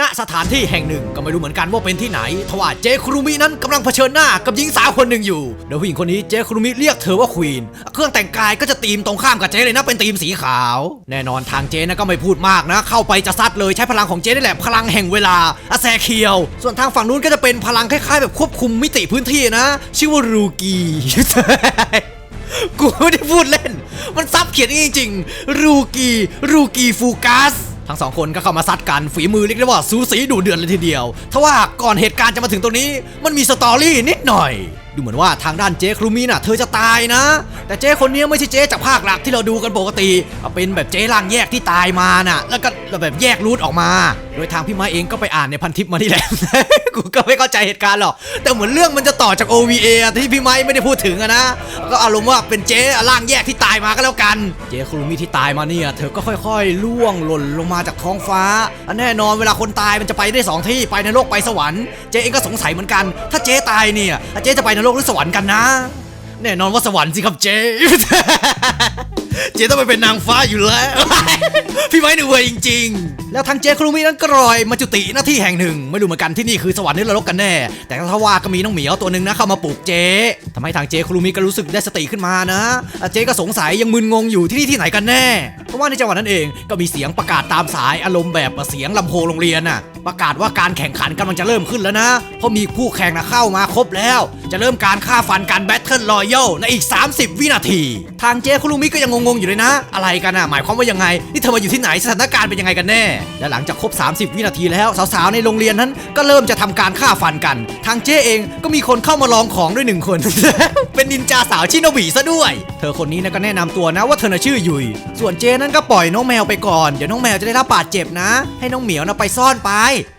ณสถานที่แห่งหนึ่งก็ไม่รู้เหมือนกันว่าเป็นที่ไหนทว่าเจคุรุมินั้นกำลังเผชิญหน้ากับหญิงสาวคนหนึ่งอยู่โดยผู้หญิงคนนี้เจคุรุมิเรียกเธอว่าควีน เครื่องแต่งกายก็จะตีมตรงข้ามกับเจเลยนะเป็นตีมสีขาว แน่นอนทางเจนะก็ไม่พูดมากนะ เข้าไปจะซัดเลยใช้พลังของเจนี่แหละพลังแห่งเวลาอาแซเคียว ส่วนทางฝั่งนู้นก็จะเป็นพลังคล้ายๆ แบบควบคุมมิติพื้นที่นะ ชื่อว่ารูกีกูไม่ได้พูดเล่น มันซับเขียนจริงๆรูกีรูกีฟูกัส ทั้งสองคนก็เข้ามาซัดกันฝีมือเรียกได้ว่าสูสีดูเดือดเลยทีเดียวทว่าก่อนเหตุการณ์จะมาถึงตรงนี้ มันมีสตอรี่นิดหน่อย ดูเหมือนว่าทางด้านเจ๊ครูมีน่ะเธอจะตายนะ แต่เจ๊คนนี้ไม่ใช่เจ๊จากภาคหลักที่เราดูกันปกติเป็นแบบเจ๊ร่างแยกที่ตายมาน่ะ แล้วก็แบบแยกรูทออกมา โดยทางพี่ไม้เองก็ไปอ่านในพันทิปมานี่แหละกูก็ไม่เข้าใจเหตุการณ์หรอกแต่เหมือนเรื่องมันจะต่อจาก OVA ที่พี่ไม้ไม่ได้พูดถึงอะนะก็อารมณ์ว่าเป็นเจ๊ร่างแยกที่ตายมาก็แล้วกัน เจ๊ครูมิที่ตายมาเนี่ยเธอก็ค่อยๆ ล่วงหล่นลงมาจากท้องฟ้าอันแน่นอนเวลาคนตายมันจะไปได้สองที่ไปในโลกไปสวรรค์เจ๊เองก็สงสัยเหมือนกัน ถ้าเจ๊ตายเนี่ยเจ๊จะไปในโลกหรือสวรรค์กันนะ แน่นอนว่าสวรรค์สิครับเจ๊ เจ๊ต้องไปเป็นนางฟ้าอยู่แล้ว พี่ไม้หนึ่งเวยจริง ๆ แล้วทางเจ๊ครูมินั้นก็ลอยมาจุติหน้าที่แห่งหนึ่ง ไม่รู้เหมือนกันที่นี่คือสวรรค์หรือนรกกันแน่ แต่ถ้าว่าก็มีน้องเหมียวตัวหนึ่งนะเข้ามาปลูกเจ๊ทำให้ทางเจ๊ครูมิก็รู้สึกได้สติขึ้นมานะเจ๊ก็สงสัยยังมึนงงอยู่ที่นี่ที่ไหนกันแน่เพราะว่าในจังหวัดนั้นเองก็มีเสียงประกาศตามสายอารมณ์แบบเสียงลำโพงโรงเรียนน่ะประกาศว่าการแข่งขันกำลังจะเริ่มขึ้นแล้วนะ เพราะมีผู้แข่งนะเข้ามาครบแล้ว จะเริ่มการฆ่าฟันการแบทเทิลรอยัลในอีก 30 วินาที ทางเจ๊ครุมิก็ยังงงๆอยู่เลยนะ อะไรกันอะหมายความว่ายังไง นี่เธอมาอยู่ที่ไหนสถานการณ์เป็นยังไงกันแน่ และหลังจากครบ 30 วินาทีแล้วสาวๆในโรงเรียนนั้น ก็เริ่มจะทำการฆ่าฟันกัน ทางเจ๊เองก็มีคนเข้ามาลองของด้วยหนึ่งคน เป็นนินจาสาวชิโนบิซะด้วย เธอคนนี้นะก็แนะนำตัวนะว่าเธอชื่อยุย ส่วนเจนั้นก็ปล่อยน้องแมวไปก่อนเดี๋ยวน้องแมวจะได้รับบาดเจ็บนะ ให้น้องเหมียวนะไปซ่อนไป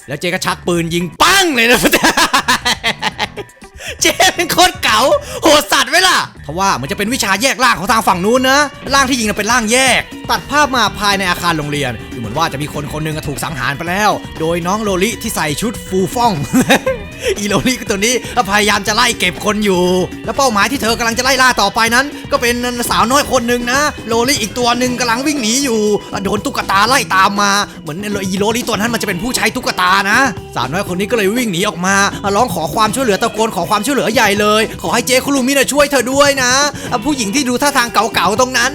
แล้วเจก็ชักปืนยิงปั้งเลยนะ เจเป็นโคตรเก๋าโหดสัตว์ไว้ล่ะเพราะว่ามันจะเป็นวิชาแยกร่างของทางฝั่งนู้นนะร่างที่ยิงน่ะเป็นร่างแยก ตัดภาพมาภายในอาคารโรงเรียนดูเหมือนว่าจะมีคนคนหนึ่งถูกสังหารไปแล้ว โดยน้องโลลิที่ใส่ชุดฟูฟ่อง อีโลลิตัวนี้ก็พยายามจะไล่เก็บคนอยู่ แล้วเป้าหมายที่เธอกำลังจะไล่ล่าต่อไปนั้น ก็เป็นสาวน้อยคนหนึ่งนะ โลลิอีกตัวหนึ่งกำลังวิ่งหนีอยู่ โดนตุ๊กตาไล่ตามมา เหมือนอีโลลิตัวนั้นมันจะเป็นผู้ใช้ตุ๊กตานะ สาวน้อยคนนี้ก็เลยวิ่งหนีออกมาร้องขอความช่วยเหลือตะโกนขอความช่วยเหลือใหญ่เลย ขอให้เจ๊คุรุมินะช่วยเธอด้วยนะ ผู้หญิงที่ดูท่าทางเก่าๆตรงนั้น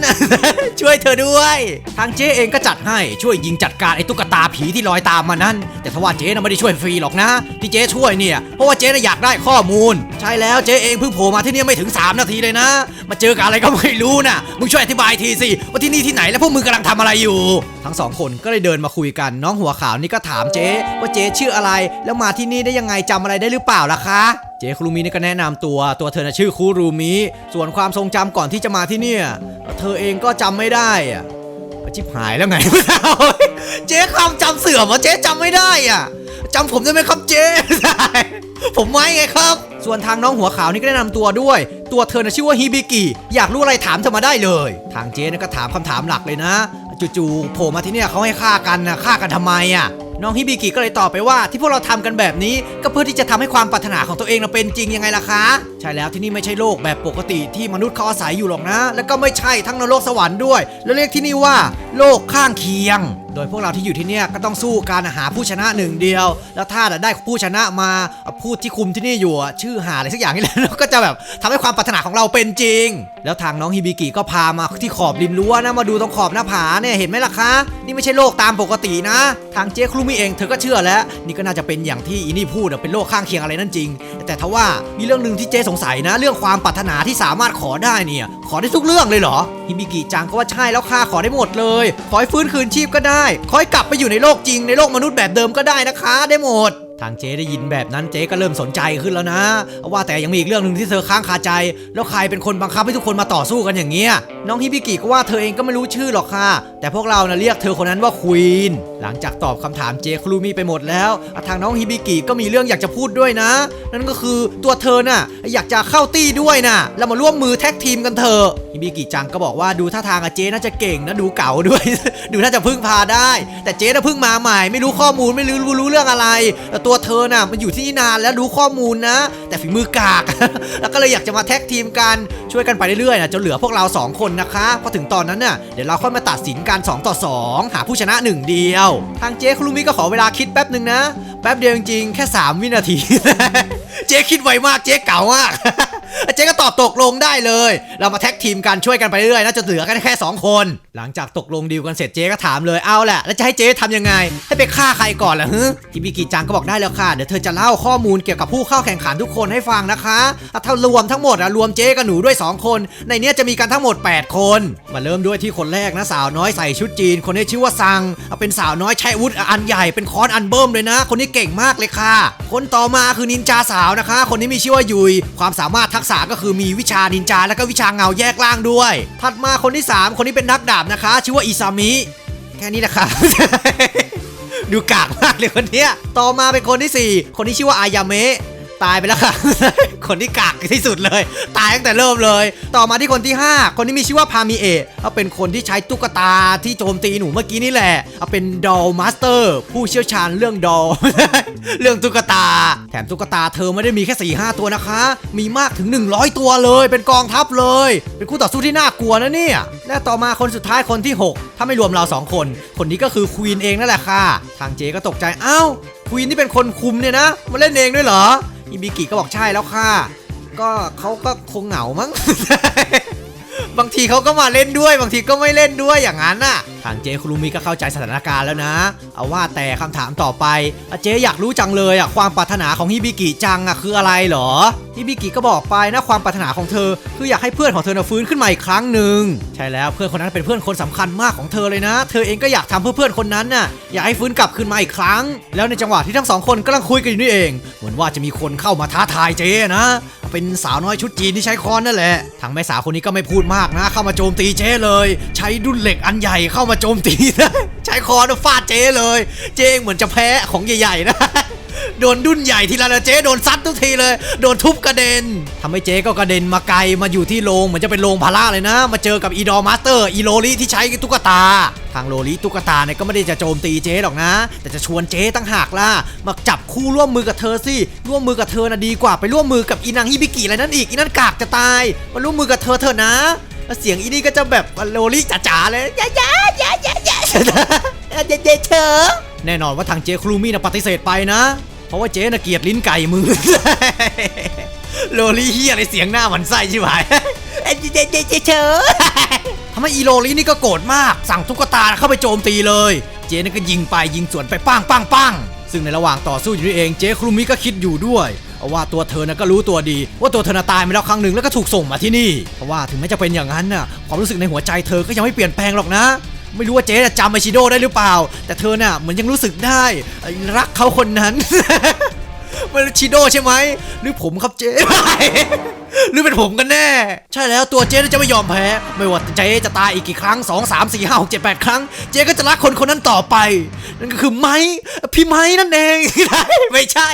ช่วยเธอด้วย ทางเจ๊เองก็จัดให้ช่วยยิงจัดการไอ้ตุ๊กตาผีที่ลอยตามมานั่นแต่ทว่าเจ๊น่ะไม่ได้ช่วยฟรีหรอกนะ ที่เจช่วยเนี่ยเพราะว่าเจ๊น่ะอยากได้ข้อมูล ใช่แล้วเจ๊เองเพิ่งโผล่มาที่นี่ไม่ถึง 3 นาทีเลยนะ มาเจอกับอะไรก็ไม่รู้นะมึงช่วยอธิบายทีสิว่าที่นี่ที่ไหนแล้วพวกมึงกำลังทำอะไรอยู่ ทั้งสองคนก็เลยเดินมาคุยกันน้องหัวขาวนี่ก็ถามเจ๊ว่าเจ๊ชื่ออะไรแล้วมาที่นี่ได้ยังไงจำอะไรได้หรือเปล่าล่ะคะเจ๊คุรุมินี่ก็แนะนำตัวตัวเธอนะชื่อคุรุมิส่วนความทรงจำก่อนที่จะมาที่เนี่ยเธอเองก็จำไม่ได้อะชิบหายแล้วไง เจ๊ความจำเสื่อมวะเจ๊จำไม่ได้อะ จำผมได้ไหมครับเจ๊ผมไม่ไงครับ ส่วนทางน้องหัวขาวนี่ก็แนะนำตัวด้วย ตัวเธอนะชื่อว่าฮิบิกิ อยากรู้อะไรถามเธอมาได้เลย ทางเจ๊นี่ก็ถามคำถามหลักเลยนะ จู่ๆโผล่มาที่เนี่ยเขาให้ฆ่ากันนะฆ่ากันทำไมอะ น้องฮิบิกิก็เลยตอบไปว่าที่พวกเราทำกันแบบนี้ ก็เพื่อที่จะทำให้ความปรารถนาของตัวเองเราเป็นจริงยังไงล่ะคะ ใช่แล้วที่นี่ไม่ใช่โลกแบบปกติที่มนุษย์เขาอาศัยอยู่หรอกนะ แล้วก็ไม่ใช่ทั้งนรกสวรรค์ด้วย แล้วเรียกที่นี่ว่า โลกข้างเคียง โดยพวกเราที่อยู่ที่เนี่ยก็ต้องสู้การหาผู้ชนะหนึ่งเดียว แล้วถ้าได้ผู้ชนะมาพูดที่คุมที่นี่อยู่ชื่อหาอะไรสักอย่างนี่แหละแล้วก็จะแบบทำให้ความปรารถนาของเราเป็นจริง แล้วทางน้องฮิบิกิก็พามาที่ขอบริมรั้วนะมาดูตรงขอบหน้าผาเนี่ยเห็นไหมล่ะคะ นี่ไม่ใช่โลกตามปกตินะ ทางเจ๊ครูมิเองเธอก็เชื่อแล้ว นี่ก็น่าจะเป็นอย่างที่อีนี่พูดเป็นโลกข้างเคียงอะไรนั่นจริง แต่ทว่ามีเรื่องหนึ่งที่เจ๊สงสัยนะ เรื่องความปรารถนาที่สามารถขอได้เนี่ย ขอได้ทุกเรื่องเลยเหรอฮิบิกิจังก็ว่าใช่แล้วค่ะขอได้หมดเลย ขอให้ฟื้นคืนชีพก็ได้ขอยกลับไปอยู่ในโลกจริงในโลกมนุษย์แบบเดิมก็ได้นะคะ ได้หมด ทางเจ๊ได้ยินแบบนั้นเจ๊ก็เริ่มสนใจขึ้นแล้วนะ ว่าแต่ยังมีอีกเรื่องหนึ่งที่เธอค้างคาใจ แล้วใครเป็นคนบังคับให้ทุกคนมาต่อสู้กันอย่างเงี้ย น้องฮิบิกิก็ว่าเธอเองก็ไม่รู้ชื่อหรอกค่ะ แต่พวกเรานะเรียกเธอคนนั้นว่าควีน หลังจากตอบคำถามเจครูมีไปหมดแล้ว ทางน้องฮิบิกิก็มีเรื่องอยากจะพูดด้วยนะ นั่นก็คือตัวเธอน่ะ อยากจะเข้าตี้ด้วยนะเรามาร่วมมือแท็กทีมกันเถอะ ฮิบิกิจังก็บอกว่าดูท่าทางอะเจน่าจะเก่งนะดูเก๋าด้วย ดูน่าจะพึ่งพาได้ แต่เจน่ะพิ่งมาใหม่ ไม่รู้ข้อมูลไม่รู้รู้เรื่องอะไรแต่ตัวเธอน่ะมันอยู่ที่นี่นานแล้วรู้ข้อมูลนะ แต่ฝีมือกาก แล้วก็เลยอยากจะมาแท็กทีมกันช่วยกันไปเรื่อยๆนะจนเหลือพวกเราสองคนนะคะพอถึงตอนนั้นน่ะเดี๋ยวเราค่อยมาตัดสินการ2ต่อ 2 หาผู้ชนะหนึ่งเดียว ทางเจ๊คุรุมิก็ขอเวลาคิดแป๊บหนึ่งนะ แป๊บเดียวจริงๆแค่ 3 วินาที เจ๊คิดไวมากเจ๊เก่ามากเจ๊ก็ตอบตกลงได้เลย เรามาแท็กทีมกันช่วยกันไปเรื่อยๆนะจนเหลือกันแค่2คน หลังจากตกลงดีลกันเสร็จเจ๊ก็ถามเลยเอาแหละแล้วจะให้เจ๊ทำยังไง ให้ไปฆ่าใครก่อนล่ะฮึฮิบิกิจังก็บอกได้แล้วค่ะเดี๋ยวเธอจะเล่าข้อมูลเกี่ยวกับผู้เข้าแข่งขันทุกคนให้ฟังนะคะอะถ้ารวมทั้งหมดอะรวมเจ๊กับหนูด้วย 2 คน ในเนี้ยจะมีกันทั้งหมด 8 คน มาเริ่มด้วยที่คนแรกนะสาวน้อยใส่ชุดจีน คนนี้ชื่อว่าซังเอาเป็นสาวน้อยใช้อาวุธอันใหญ่เป็นค้อนอันเบิ่มเลยนะ คนนี้เก่งมากเลยค่ะ คนต่อมาคือนินจาสาวนะคะ คนนี้มีชื่อว่ายุย ความสามารถทักษะก็คือมีวิชานินจาและก็วิชาเงาแยกล่างด้วย ถัดมาคนที่ 3 คนนี้เป็นนักดาบนะคะ ชื่อว่าอิซามิแค่นี้แหละค่ะดูกากมากเลยคนเนี้ย ต่อมาเป็นคนที่ 4 คนที่ชื่อว่าอายาเมะ ตายไปแล้วค่ะ คนที่กากที่สุดเลย ตายตั้งแต่เริ่มเลย ต่อมาที่คนที่ 5 คนที่มีชื่อว่าพามิเอะเขาเป็นคนที่ใช้ตุ๊กตาที่โจมตีหนูเมื่อกี้นี่แหละเอาเป็นดอลมาสเตอร์ ผู้เชี่ยวชาญเรื่องดอล เรื่องตุ๊กตา แถมตุ๊กตาเธอไม่ได้มีแค่4ี่ห้าตัวนะคะ มีมากถึง 100 ตัวเลย เป็นกองทัพเลย เป็นคู่ต่อสู้ที่น่ากลัวนะเนี่ย และต่อมาคนสุดท้ายคนที่ 6 ถ้าไม่รวมเราสองคน คนนี้ก็คือควีนเองนั่นแหละค่ะ ทางเจก็ตกใจ เอ้าควีนที่เป็นคนคุมเนี่ยนะ มาเล่นเองด้วยเหรอ อิบิกิก็บอกใช่แล้วค่ะ ก็เขาก็คงเหงามั้ง บางทีเขาก็มาเล่นด้วย บางทีก็ไม่เล่นด้วยอย่างนั้นน่ะ ทางเจคุรุมิก็เข้าใจสถานการณ์แล้วนะ เอาว่าแต่คำถามต่อไปอะเจอยากรู้จังเลยอะความปรารถนาของฮิบิกิจังอะคืออะไรเหรอฮิบิกิก็บอกไปนะความปรารถนาของเธอ คืออยากให้เพื่อนของเธอฟื้นขึ้นมาอีกครั้งหนึ่งใช่แล้วเพื่อนคนนั้นเป็นเพื่อนคนสำคัญมากของเธอเลยนะ เธอเองก็อยากทำเพื่อเพื่อนคนนั้นน่ะอยากให้ฟื้นกลับคืนมาอีกครั้ง แล้วในจังหวะที่ทั้งสองคนกำลังคุยกันอยู่นี่เอง เหมือนว่าจะมีคนเข้ามาท้าทายเจนะ เป็นสาวน้อยชุดจีนที่ใช้ค้อนนั่นแหละทางแม่สาวคนนี้ก็ไม่พูดมากนะ เข้ามาโจมตีเจ้เลย ใช้ดุนเหล็กอันใหญ่เข้ามาโจมตีนะใช้ค้อนฟาดเจ้เลย เจ้เหมือนจะแพ้ของใหญ่ๆนะ โดนดุนใหญ่ทีละเจ๊โดนซัดทุกทีเลย โดนทุบกระเด็นทำให้เจ๊ก็กระเด็นมาไกลมาอยู่ที่โรงเหมือนจะเป็นโรงพาราเลยนะ มาเจอกับอีดอมาสเตอร์อีโรลิที่ใช้ตุ๊กตา ทางโรลิตุ๊กตาเนี่ยก็ไม่ได้จะโจมตีเจ๊หรอกนะ แต่จะชวนเจ๊ตั้งหากล่ะมาจับคู่ร่วมมือกับเธอสิร่วมมือกับเธอนะดีกว่าไปร่วมมือกับอีนางฮิบิกิอะไรนั่นอีกอีนั่นกากจะตายมาร่วมมือกับเธอเถอะนะเสียงอีนี่ก็จะแบบโรลิจ๋าๆเลยยายายายายาเจ๊เจ๊เชอแน่นอนว่าทางเจ๊ครูมี่นะปฏิเสธไปนะ เพราะว่าเจ๊น่ะเกลียดลิ้นไก่มือโรลี่เฮียอะไรเสียงหน้าหมันไส้ใช่ไหมเจ๊เจ๊เจ๊เชอทำให้อีโรลี่นี่ก็โกรธมาก สั่งตุ๊กตาเข้าไปโจมตีเลย เจ๊นี่ก็ยิงไปยิงสวนไปปังปังปังซึ่งในระหว่างต่อสู้อยู่นี่เองเจ๊ครูมิก็คิดอยู่ด้วยว่าตัวเธอน่ะก็รู้ตัวดี ว่าตัวเธอน่ะตายมาแล้วครั้งหนึ่งแล้วก็ถูกส่งมาที่นี่ เพราะว่าถึงแม้จะเป็นอย่างนั้นน่ะความรู้สึกในหัวใจเธอก็ยังไม่เปลี่ยนแปลงหรอกนะ ไม่รู้ว่าเจ๊จะจำไอชิโดได้หรือเปล่า แต่เธอน่ะเหมือนยังรู้สึกได้ไอ้รักเขาคนนั้นมันชิโดใช่ไหมหรือผมครับเจ๊หรือเป็นผมกันแน่ ใช่แล้วตัวเจ๊จะไม่ยอมแพ้ ไม่ว่าเจ๊จะตายอีกกี่ครั้ง 2 3 4 5 6 7 8 ครั้ง เจ๊ก็จะรักคนคนนั้นต่อไป นั่นก็คือไม้พี่ไม้นั่นเอง ไม่ใช่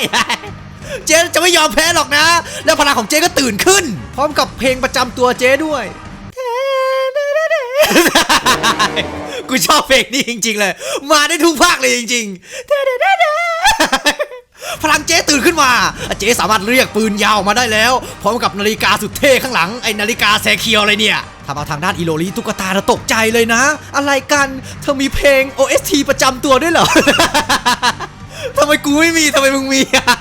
เจ๊จะไม่ยอมแพ้หรอกนะ แล้วพลังของเจ๊ก็ตื่นขึ้น พร้อมกับเพลงประจำตัวเจ๊ด้วย กูชอบเพลงนี้จริง ๆ เลย มาได้ทุกภาคเลยจริงๆพลังเจ๊ตื่นขึ้นมาเจ๊สามารถเรียกปืนยาวมาได้แล้ว พร้อมกับนาฬิกาสุดเท่ข้างหลังไอ้นาฬิกาแซเคียวอะไรเนี่ยทำเอาทางด้านอีโรลีตุ๊กตาเราตกใจเลยนะ อะไรกัน เธอมีเพลง OST ประจำตัวด้วยเหรอ ทำไมกูไม่มีทำไมมึงมีอะ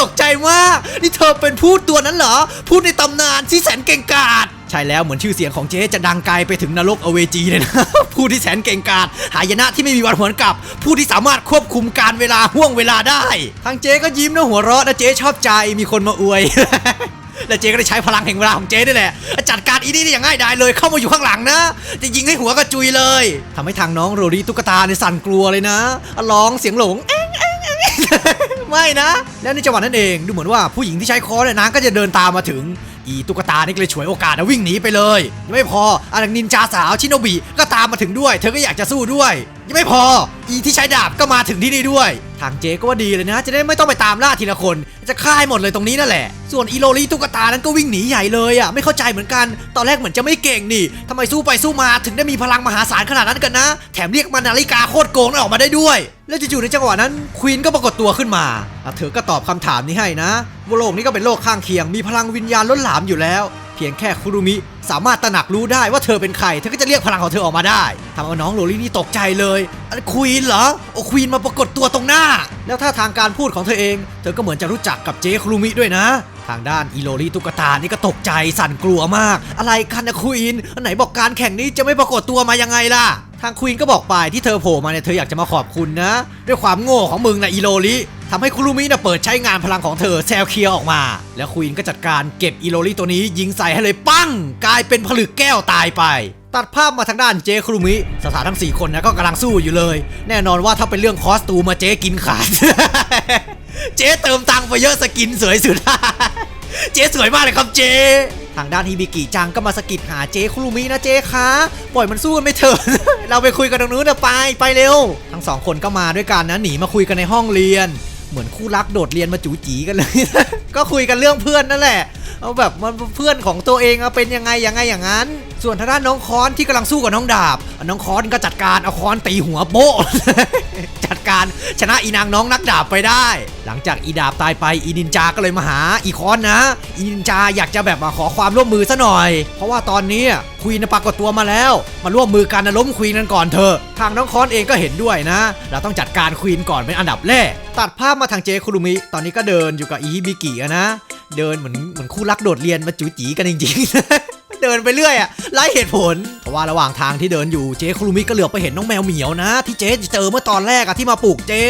ตกใจมาก นี่เธอเป็นพูดตัวนั้นเหรอ พูดในตำนานที่แสนเก่งกาจใช่แล้วเหมือนชื่อเสียงของเจ๊จะดังไกลไปถึงนรกอเวจีเลยนะผู้ที่แสนเก่งกาจหายนะที่ไม่มีวันหวนกลับ ผู้ที่สามารถควบคุมการเวลาห่วงเวลาได้ ทางเจ๊ก็ยิ้มนะหัวเราะนะเจ๊ชอบใจมีคนมาอวยแล้วเจ๊ก็ได้ใช้พลังแห่งเวลาของเจ๊นี่แหละ จัดการอีนี่ได้อย่างง่ายดายเลยเข้ามาอยู่ข้างหลังนะ จะยิงให้หัวกระจุยเลยทำให้ทางน้องโรดีตุ๊กตาในยสั่นกลัวเลยนะร้องเสียงหลง ไม่นะ แล้วในจังหวะนั้นเองดูเหมือนว่าผู้หญิงที่ใช้คอเนี่ยนางก็จะเดินตามมาถึง อีตุ๊กตานี่ก็เลยฉวยโอกาสนะวิ่งหนีไปเลย ไม่พออานังนินจาสาวชิโนบิก็ตามมาถึงด้วย เธอก็อยากจะสู้ด้วย ยังไม่พอ อีที่ใช้ดาบก็มาถึงที่นี่ด้วย ทางเจก็ว่าดีเลยนะ จะได้ไม่ต้องไปตามล่าทีละคน จะฆ่าให้หมดเลยตรงนี้นั่นแหละ ส่วนอีโรลีตุ๊กตานั้นก็วิ่งหนีใหญ่เลยอะ ไม่เข้าใจเหมือนกัน ตอนแรกเหมือนจะไม่เก่งนี่ทำไมสู้ไปสู้มาถึงได้มีพลังมหาศาลขนาดนั้นกันนะ แถมเรียกมานาฬิกาโคตรโกงออกมาได้ด้วย แล้วจู่ๆในจังหวะนั้นควีนก็ปรากฏตัวขึ้นมาเธอก็ตอบคำถามนี้ให้นะว่าโลกนี้ก็เป็นโลกข้างเคียง มีพลังวิญญาณล้นหลามอยู่แล้ว พียงแค่คุรุมิ สามารถตระหนักรู้ได้ว่าเธอเป็นใคร เธอก็จะเรียกพลังของเธอออกมาได้ทำเอาน้องโรลี่นี่ตกใจเลยอันควีนเหรอโอ้ควีนมาปรากฏตัวตรงหน้า แล้วถ้าทางการพูดของเธอเอง เธอก็เหมือนจะรู้จักกับเจ๊คุรุมิด้วยนะ ทางด้านอีโรลี่ตุ๊กตานี่ก็ตกใจสั่นกลัวมาก อะไรกันนะควีนอันไหนบอกการแข่งนี้จะไม่ปรากฏตัวมายังไงล่ะ ทางควีนก็บอกไปที่เธอโผล่มาเนี่ยเธออยากจะมาขอบคุณนะ ด้วยความโง่ของมึงนะอีโรลิทำให้คุรุมินะเปิดใช้งานพลังของเธอแซลเคียออกมา แล้วควีนก็จัดการเก็บอีโรลิตัวนี้ยิงใส่ให้เลยปั้ง กลายเป็นผลึกแก้วตายไปตัดภาพมาทางด้านเจคุรุมิ สถานทั้ง 4 คนนะก็กำลังสู้อยู่เลย แน่นอนว่าถ้าเป็นเรื่องคอสตูมาเจ๊กินขาด เจ๊เติมตังค์ไปเยอะสกินสวยสุด เจ๊สวยมากเลยครับเจ๊ทางด้านฮิบิกิจังก็มาสกิดหาเจ๊คุรุมินะเจ๊คะปล่อยมันสู้กันไม่เถอะ เราไปคุยกันตรงนู้นนะไปไปเร็ว ทั้งสองคนก็มาด้วยกันนะหนีมาคุยกันในห้องเรียน เหมือนคู่รักโดดเรียนมาจู๋จีกันเลย ก็คุยกันเรื่องเพื่อนนั่นแหละ เอาแบบมันเพื่อนของตัวเองเอะเป็นยังไงยังไงอย่างนั้น ส่วนทางด้านน้องคอนที่กำลังสู้กับน้องดาบ น้องคอนก็จัดการเอาคอนตีหัวโป๊ะจัดการชนะอีนางน้องนักดาบไปได้ หลังจากอีดาบตายไปอีนินจาก็เลยมาหาอีคอนนะ อีนินจาอยากจะแบบมาขอความร่วมมือซะหน่อย เพราะว่าตอนนี้ควีนปรากฏตัวมาแล้ว มาร่วมมือกันนะล้มควีนกันก่อนเถอะทางน้องคอนเองก็เห็นด้วยนะ เราต้องจัดการควีนก่อนเป็นอันดับแรกตัดภาพมาทางเจคุรุมิตอนนี้ก็เดินอยู่กับอีฮิบิกิอะนะ เดินเหมือนเหมือนคู่รักโดดเรียนมาจูจีกันจริงๆ เดินไปเรื่อยอะไร้เหตุผล เพราะว่าระหว่างทางที่เดินอยู่เจ๊ครุมิก็เหลือบไปเห็นน้องแมวเหมียวนะ ที่เจ๊เจอเมื่อตอนแรกอะที่มาปลูกเจ๊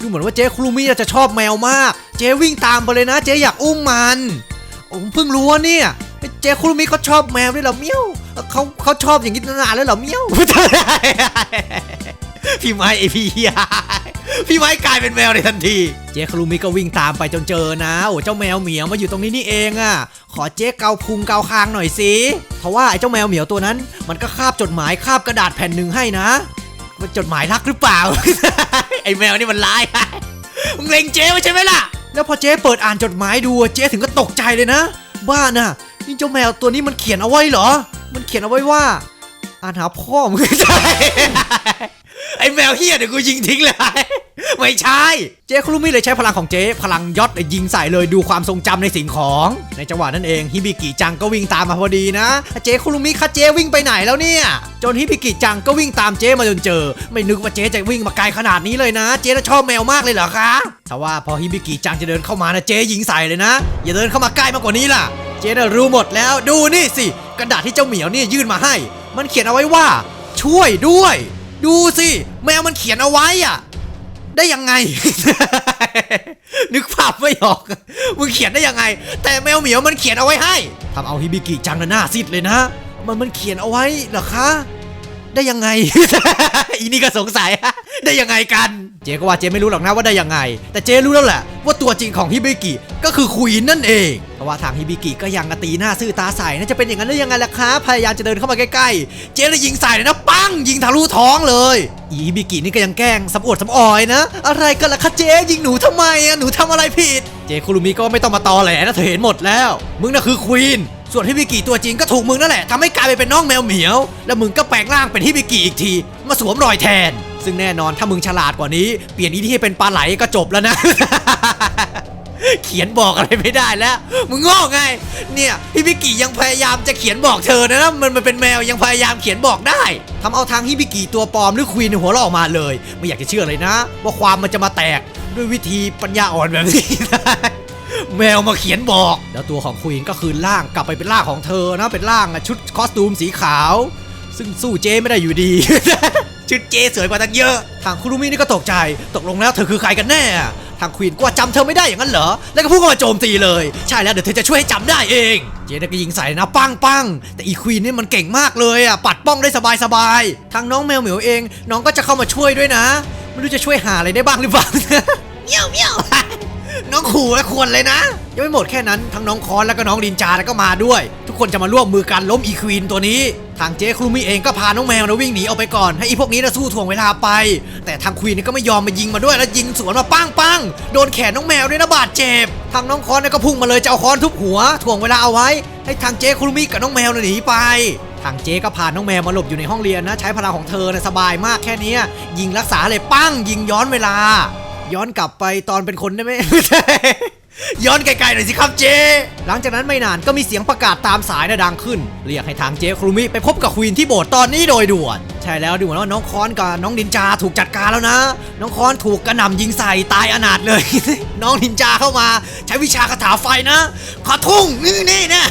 ดูเหมือนว่าเจ๊ครุมิจะชอบแมวมาก เจ๊วิ่งตามไปเลยนะ เจ๊อยากอุ้มมันผมเพิ่งรู้ว่าเนี่ยเจ๊คุรุมิเขาชอบแมวด้วยเหรอเมี้ยวเขาเขาชอบอย่างนี้นานแล้วเหรอเมี้ยว พี่ไม้ไอพี่เหี้ยพี่ไม้กลายเป็นแมวในทันที เจ๊คารุมิก็วิ่งตามไปจนเจอนะโอ้เจ้าแมวเหมียวมาอยู่ตรงนี้นี่เองอะ่ะ ขอเจ๊เกาพุงเกาคางหน่อยสิเพราะว่าไอ้เจ้าแมวเหมียวตัวนั้น มันก็คาบจดหมายคาบกระดาษแผ่นหนึ่งให้นะมันจดหมายรักหรือเปล่า ไอ้แมวนี่มันร้ายมึงเล็งเจ๊ไว้ใช่ไหมล่ะ แล้วพอเจ๊เปิดอ่านจดหมายดูเจ๊ถึงก็ตกใจเลยนะ บ้าน่ะนี่เจ้าแมวตัวนี้มันเขียนเอาไว้เหรอ มันเขียนเอาไว้ว่า อ่านหาพ่อมึงใช่ ไอแมวเฮียเดี๋ยวกูยิงทิ้งเลย ไม่ใช่ เจ๊คุรุมิเลยใช้พลังของเจ๊พลังยอดยิงใส่เลยดูความทรงจำในสิ่งของ ในจังหวะนั้นเองฮิบิกิจังก็วิ่งตามมาพอดีนะเจ๊คุรุมิคะเจ๊วิ่งไปไหนแล้วเนี่ย จนฮิบิกิจังก็วิ่งตามเจ๊มาจนเจอ ไม่นึกว่าเจ๊จะวิ่งมาไกลขนาดนี้เลยนะ เจ๊ชอบแมวมากเลยเหรอคะถ้าว่าพอฮิบิกิจังจะเดินเข้ามานะเจ๊ยิงใส่เลยนะ อย่าเดินเข้ามาใกล้มากกว่านี้ล่ะ เจ๊น่ะรู้หมดแล้วดูนี่สิกระดาษที่เจ้าเหมียวเนี่ยยื่นมาให้ มันเขียนเอาไว้ว่า ช่วยด้วย ดูสิ แมวมันเขียนเอาไว้อะ ได้ยังไง นึกภาพไม่ออก มึงเขียนได้ยังไง แต่แมวเหมียวมันเขียนเอาไว้ให้ทำเอาฮิบิกิจังน่ะหน้าซีดเลยนะ มันมันเขียนเอาไว้เหรอคะ ได้ยังไง อีนี่ก็สงสัยได้ยังไงกัน เจก็ว่าเจไม่รู้หรอกนะว่าได้ยังไง แต่เจรู้แล้วแหละว่าตัวจริงของฮิบิกิก็คือควีนนั่นเองเพราะว่าทางฮิบิกิก็ยังตีหน้าซื่อตาใสน่าจะเป็นอย่างนั้นได้ยังไงล่ะคะพยายามจะเดินเข้ามาใกล้ๆ เจเลยยิงใส่เลยนะปังยิงทะลุท้องเลย อีฮิบิกินี่ก็ยังแกล้งสำอวดสำออยนะ อะไรกันล่ะคะเจยิงหนูทำไมอะหนูทำอะไรผิด เจคุรุมิก็ไม่ต้องมาตอแหลนะเธอเห็นหมดแล้ว มึงน่ะคือควีน ส่วนฮิบิกิตัวจริงก็ถูกมึงนั่นแหละทำให้กลายไปเป็นน้องแมวเหมียว แล้วมึงก็แปลงร่างเป็นฮิบิกิอีกที มาสวมรอยแทน ซึ่งแน่นอนถ้ามึงฉลาดกว่านี้ เปลี่ยนอีที่ให้เป็นปลาไหลก็จบแล้วนะ เขียนบอกอะไรไม่ได้แล้ว มึงโง่ไง เนี่ยฮิบิกิยังพยายามจะเขียนบอกเธอนะมันมันเป็นแมวยังพยายามเขียนบอกได้ทำเอาทางฮิบิกิตัวปลอมหรือควีนหัวเราะออกมาเลย ไม่อยากจะเชื่อเลยนะ ว่าความมันจะมาแตกด้วยวิธีปัญญาอ่อนแบบนี้ แมวมาเขียนบอก แล้วตัวของควีนก็คืนร่างกลับไปเป็นร่างของเธอนะเป็นร่างชุดคอสตูมสีขาว ซึ่งสู้เจไม่ได้อยู่ดี ชุดเจสวยกว่าตั้งเยอะ ทางคุรุมินี่ก็ตกใจ ตกลงแล้วเธอคือใครกันแน่ ทางควีนก็ว่าจำเธอไม่ได้อย่างนั้นเหรอ แล้วก็พุ่งเข้ามาโจมตีเลย ใช่แล้วเดี๋ยวเธอจะช่วยให้จำได้เอง เจนก็ยิงใส่นะปังปังแต่อีควีนนี่มันเก่งมากเลยอะปัดป้องได้สบายสบายทางน้องแมวเหมียวเอง น้องก็จะเข้ามาช่วยด้วยนะ ไม่รู้จะช่วยหาอะไรได้บ้างหรือเปล่าเมียวเมียว น้องขู่และควรเลยนะ ยังไม่หมดแค่นั้นทั้งน้องคอนแล้วก็น้องดินจาแล้วก็มาด้วย ทุกคนจะมาร่วมมือกันล้มอีควีนตัวนี้ ทางเจ๊ครูมิเองก็พาน้องแมวนะวิ่งหนีออกไปก่อนให้อีพวกนี้นะสู้ถ่วงเวลาไป แต่ทางควีนนี่ก็ไม่ยอมมายิงมาด้วยแล้วยิงสวนมาปังปังโดนแขนน้องแมวด้วยนะบาดเจ็บทางน้องคอนนี่ก็พุ่งมาเลยจะเอาคอนทุบหัวถ่วงเวลาเอาไว้ ให้ทางเจ๊ครูมิกับน้องแมวน่ะหนีไปทางเจ๊ก็พาน้องแมวมาหลบอยู่ในห้องเรียนนะ ใช้พลังของเธอนะสบายมากแค่นี้ยยิงรักษาเลยปั้งยิงย้อนเวลา ย้อนกลับไปตอนเป็นคนได้ไหม ย้อนไกลๆหน่อยสิครับเจ หลังจากนั้นไม่นานก็มีเสียงประกาศตามสายนะดังขึ้น เรียกให้ทางเจครูมิไปพบกับควีนที่โบสถ์ตอนนี้โดยด่วน ใช่แล้วดูเหมือนว่าน้องคอนกับน้องนินจาถูกจัดการแล้วนะ น้องคอนถูกกระหน่ำยิงใส่ตายอนาถเลย น้องนินจาเข้ามา ใช้วิชาคาถาไฟนะขาทุ่งนี่นี่นะ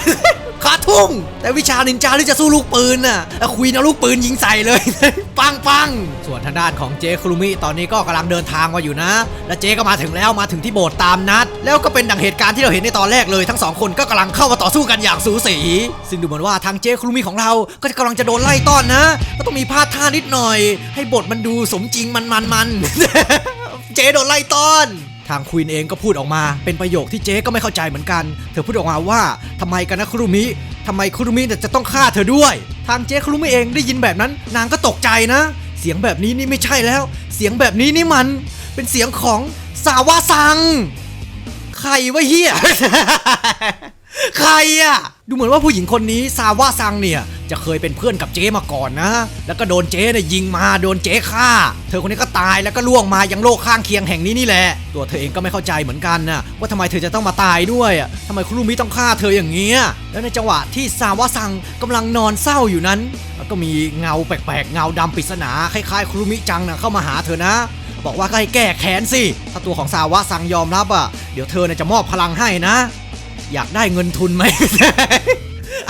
ขาทุ่ง แต่วิชานินจาหรือจะสู้ลูกปืนน่ะแล้วควีนเอาลูกปืนยิงใส่เลย ปังปังส่วนทางด้านของเจครูมิตอนนี้ก็กำลังเดินทางมาอยู่นะ และเจก็มาถึงแล้วมาถึงที่โบสถ์ตามนัด แล้วก็เป็นดังเหตุการณ์ที่เราเห็นในตอนแรกเลย ทั้งสองคนก็กำลังเข้ามาต่อสู้กันอย่างสูสีซึ่งดูเหมือนว่าทางเจครูมิของเราก็จะกำลังจะโดนไล่ต้อนนะ ก็ต้องมีพลาดท่านิดหน่อย ให้บทมันดูสมจริงมันมันมันเจโดนไล่ต้อนทางควีนเองก็พูดออกมา เป็นประโยคที่เจ๊ก็ไม่เข้าใจเหมือนกัน เธอพูดออกมาว่าทำไมกันนะครุมิทำไมครุมิจะต้องฆ่าเธอด้วย ทางเจ๊ครุมิเองได้ยินแบบนั้น นางก็ตกใจนะ เสียงแบบนี้นี่ไม่ใช่แล้ว เสียงแบบนี้นี่มันเป็นเสียงของสาวาซัง ใครวะเฮียใครอะดูเหมือนว่าผู้หญิงคนนี้ซาวาซังเนี่ย จะเคยเป็นเพื่อนกับเจ๊มาก่อนนะ แล้วก็โดนเจ๊เนี่ยยิงมาโดนเจ๊ฆ่า เธอคนนี้ก็ตายแล้วก็ล่วงมายังโลกข้างเคียงแห่งนี้นี่แหละ ตัวเธอเองก็ไม่เข้าใจเหมือนกันนะว่าทำไมเธอจะต้องมาตายด้วยอะทำไมคุรุมิต้องฆ่าเธออย่างเงี้ย แล้วในจังหวะที่ซาวาซังกำลังนอนเศร้าอยู่นั้น ก็มีเงาแปลกๆเงาดำปริศนาคล้ายๆคุรุมิจังนะเข้ามาหาเธอนะบอกว่าก็ให้แก้แค้นสิ ถ้าตัวของซาวะซังยอมรับอะ เดี๋ยวเธอเนี่ยจะมอบพลังให้นะ อยากได้เงินทุนไหม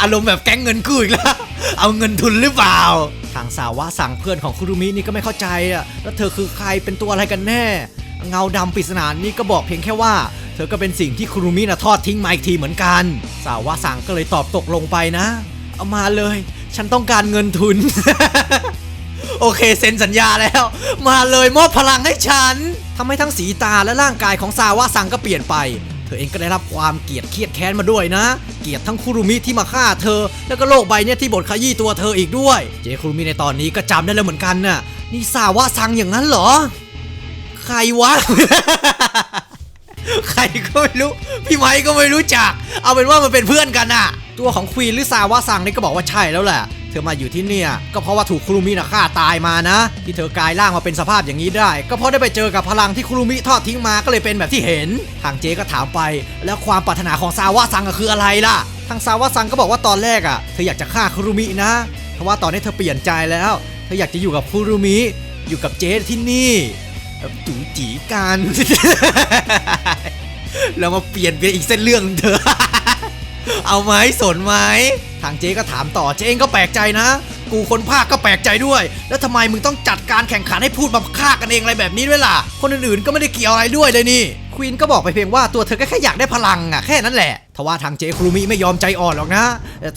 อารมณ์แบบแก๊งเงินกู้อีกแล้ว เอาเงินทุนหรือเปล่า ทางสาวะสั่งเพื่อนของคุรุมินี่ก็ไม่เข้าใจอะ แล้วเธอคือใครเป็นตัวอะไรกันแน่ เงาดำปริศนานี่ก็บอกเพียงแค่ว่า เธอก็เป็นสิ่งที่คุรุมิน่ะทอดทิ้งมาอีกทีเหมือนกัน สาวะสั่งก็เลยตอบตกลงไปนะ เอามาเลย ฉันต้องการเงินทุน โอเคเซ็นสัญญาแล้ว มาเลยมอบพลังให้ฉันทำให้ทั้งสีตาและร่างกายของซาวะซังก็เปลี่ยนไป เธอเองก็ได้รับความเกลียดเครียดแค้นมาด้วยนะ เกลียดทั้งคุรุมิที่มาฆ่าเธอ แล้วก็โลกใบเนี้ยที่บดขยี้ตัวเธออีกด้วย เจคุรุมิในตอนนี้ก็จำได้แล้วเหมือนกันน่ะนี่ซาวะซังอย่างนั้นเหรอ ใครวะ ใครก็ไม่รู้ พี่ไม้ก็ไม่รู้จัก เอาเป็นว่ามันเป็นเพื่อนกันน่ะ ตัวของควีนหรือซาวะซังนี่ก็บอกว่าใช่แล้วแหละ ธอมาอยู่ที่เนี่ย ก็เพราะว่าถูกคุรุมินะฆ่าตายมานะ ที่เธอกลายร่างมาเป็นสภาพอย่างนี้ได้ ก็เพราะได้ไปเจอกับพลังที่คุรุมิทอดทิ้งมาก็เลยเป็นแบบที่เห็น ทางเจก็ถามไป แล้วความปรารถนาของซาวะซังก็คืออะไรล่ะ ทางซาวะซังก็บอกว่าตอนแรกอะเธออยากจะฆ่าคุรุมินะเพราะว่าตอนนี้เธอเปลี่ยนใจแล้วเธออยากจะอยู่กับคุรุมิอยู่กับเจที่นี่จูจีกันเรามาเปลี่ยนเป็นอีกเส้นเรื่องเถอ เอาไหมสนไหมทางเจ๊ก็ถามต่อเจ๊เองก็แปลกใจนะ กูคนภาคก็แปลกใจด้วย แล้วทำไมมึงต้องจัดการแข่งขันให้พูดมาฆ่ากันเองอะไรแบบนี้ด้วยล่ะ คนอื่นๆก็ไม่ได้เกี่ยวอะไรด้วยเลยนี่ควีนก็บอกไปเพียงว่าตัวเธอก็แค่อยากได้พลังอะแค่นั้นแหละทว่าทางเจครูมิไม่ยอมใจอ่อนหรอกนะ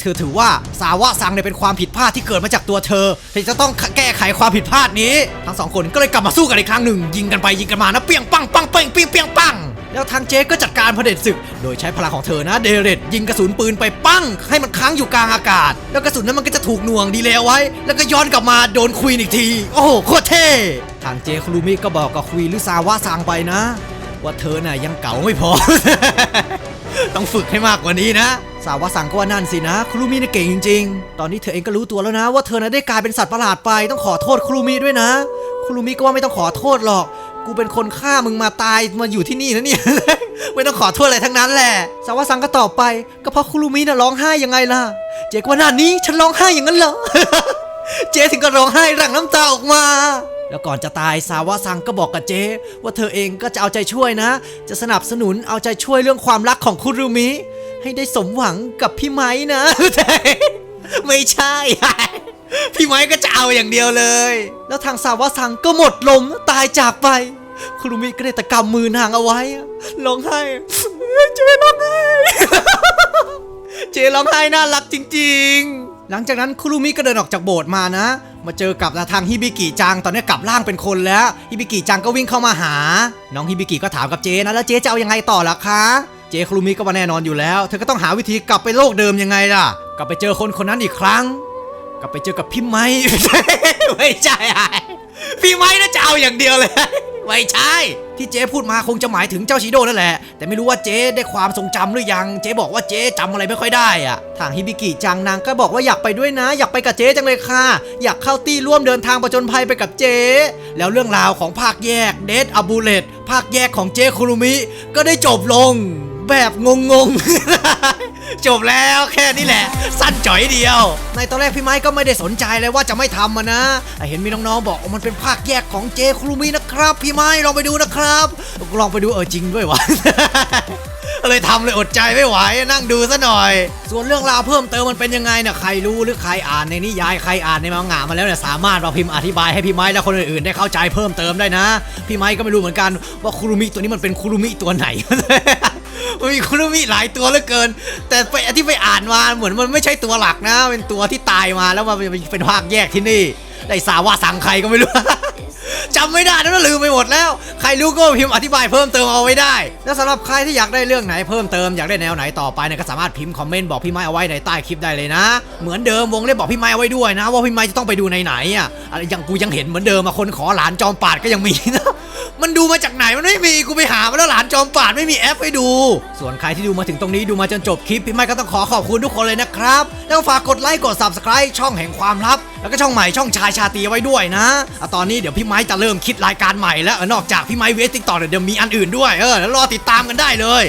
เธอถือว่าสาวะซังเนี่ยเป็นความผิดพลาดที่เกิดมาจากตัวเธอเธอจะต้องแก้ไขความผิดพลาดนี้ ทั้งสองคนก็เลยกลับมาสู้กันอีกครั้งหนึ่งยิงกันไปยิงกันมานะเปี้ยงปังปังเป้งเปี้ยงเปี้ยงปัง แล้วทางเจ๊ก็จัดการเผด็จศึก โดยใช้พลังของเธอนะ เดเรตยิงกระสุนปืนไปปั้ง ให้มันค้างอยู่กลางอากาศ แล้วกระสุนนั้นมันก็จะถูกหน่วงดีเลย์เอาไว้ แล้วก็ย้อนกลับมาโดนควีนอีกที โอ้โหโคตรเท่ทางเจครูมิก็บอกกับควีนหรือซาวะซางไปนะ ว่าเธอน่ะยังเก่าไม่พอ ต้องฝึกให้มากกว่านี้นะสาวะสังก็ว่านั่นสินะ ครูมิน่ะเก่งจริง ๆ ตอนนี้เธอเองก็รู้ตัวแล้วนะ ว่าเธอน่ะได้กลายเป็นสัตว์ประหลาดไป ต้องขอโทษครูมิด้วยนะ ครูมิก็ว่าไม่ต้องขอโทษหรอก กูเป็นคนฆ่ามึงมาตายมาอยู่ที่นี่นะเนี่ย ไม่ต้องขอโทษอะไรทั้งนั้นแหละสาวะสังก็ตอบไป ก็เพราะคุรูมิน่ะร้องไห้ยังไงล่ะ เจ๊กว่าหน้านี้ฉันร้องไห้อย่างนั้นเหรอ เจ๊ถึงก็ร้องไห้หลั่งน้ำตาออกมา แล้วก่อนจะตายสาวะซังก็บอกกับเจ๊ว่าเธอเองก็จะเอาใจช่วยนะ จะสนับสนุนเอาใจช่วยเรื่องความรักของคุรุมิ ให้ได้สมหวังกับพี่ไม้นะ ไม่ใช่ พี่ไม้ก็จะเอาอย่างเดียวเลย แล้วทางสาวะซังก็หมดลมตายจากไป คุรุมิก็ได้แต่กำมือนางเอาไว้ร้องไห้เจ๊ร้องไห้ เจร้องไห้น่ารักจริง ๆ หลังจากนั้นคุรุมิก็เดินออกจากโบสถ์มานะ มาเจอกับทางฮิบิกิจัง ตอนนี้กลับร่างเป็นคนแล้ว ฮิบิกิจังก็วิ่งเข้ามาหา น้องฮิบิกิก็ถามกับเจนะ แล้วเจจะเอายังไงต่อล่ะคะเจคุรุมิก็มาแน่นอนอยู่แล้ว เธอก็ต้องหาวิธีกลับไปโลกเดิมยังไงล่ะ กลับไปเจอคนคนนั้นอีกครั้ง กลับไปเจอกับพี่ไม้ไม่ใช่พี่ไม้น่าจะเอาอย่างเดียวเลยไม่ใช่ ที่เจ๊พูดมาคงจะหมายถึงเจ้าชิโดนั่นแหละ แต่ไม่รู้ว่าเจ๊ได้ความทรงจำหรือยัง เจ๊บอกว่าเจ๊จำอะไรไม่ค่อยได้อะทางฮิบิกิจังนางก็บอกว่าอยากไปด้วยนะ อยากไปกับเจ๊จังเลยค่ะ อยากเข้าตี้ร่วมเดินทางประจนภัยไปกับเจ๊ แล้วเรื่องราวของภาคแยกเดทอบูเลตภาคแยกของเจ๊คุรุมิ ก็ได้จบลง แบบงงๆ จบแล้วแค่นี้แหละ สั้นจ่อยเดียว ในตอนแรกพี่ไม้ก็ไม่ได้สนใจเลยว่าจะไม่ทำมันนะเห็นมีน้องๆบอกมันเป็นภาคแยกของเจครูมินะครับ พี่ไม้ลองไปดูนะครับ ลองไปดูเออจริงด้วยวะเลยทำเลยอดใจไม่ไหวนั่งดูซะหน่อย ส่วนเรื่องราวเพิ่มเติมมันเป็นยังไงเนี่ยใครรู้หรือใครอ่านในนิยายใครอ่านในมังงะมาแล้วเนี่ยสามารถมาพิมพ์อธิบายให้พี่ไม้และคนอื่นๆได้เข้าใจเพิ่มเติมได้นะ พี่ไม้ก็ไม่รู้เหมือนกันว่าคุรุมิตัวนี้มันเป็นคุรุมิตัวไหน มันมีคุรุมิหลายตัวเหลือเกิน แต่ไปที่ไปอ่านมาเหมือนมันไม่ใช่ตัวหลักนะ เป็นตัวที่ตายมาแล้วมาเป็นภาคแยกที่นี่ ได้สาวว่าสั่งใครก็ไม่รู้จำไม่ได้แล้วลืมไปหมดแล้ว ใครรู้ก็พิมพ์อธิบายเพิ่มเติมเอาไว้ได้ แล้วสำหรับใครที่อยากได้เรื่องไหนเพิ่มเติมอยากได้แนวไหนต่อไปเนี่ยก็สามารถพิมพ์คอมเมนต์บอกพี่ไม้เอาไว้ในใต้คลิปได้เลยนะ เหมือนเดิมวงเล็บบอกพี่ไม้เอาไว้ด้วยนะ ว่าพี่ไม้จะต้องไปดูในไหนอะอะไรอย่างกูยังเห็นเหมือนเดิมอะคนขอหลานจอมปาดก็ยังมีนะ มันดูมาจากไหนมันไม่มีกูไปหามาแล้วหลานจอมปาดไม่มีแอปให้ดู ส่วนใครที่ดูมาถึงตรงนี้ดูมาจนจบคลิปพี่ไม่ก็ต้องขอขอบคุณทุกคนเลยนะครับ แล้วฝากกดไลค์กด subscribe ช่องแห่งความลับ แล้วก็ช่องใหม่ช่องชายชาตรีไว้ด้วยนะอะตอนนี้เดี๋ยวพี่ไม้จะเริ่มคิดรายการใหม่แล้วเออนอกจากพี่ไม้เวสติกต่อเดี๋ยวมีอันอื่นด้วยเออแล้วรอติดตามกันได้เลย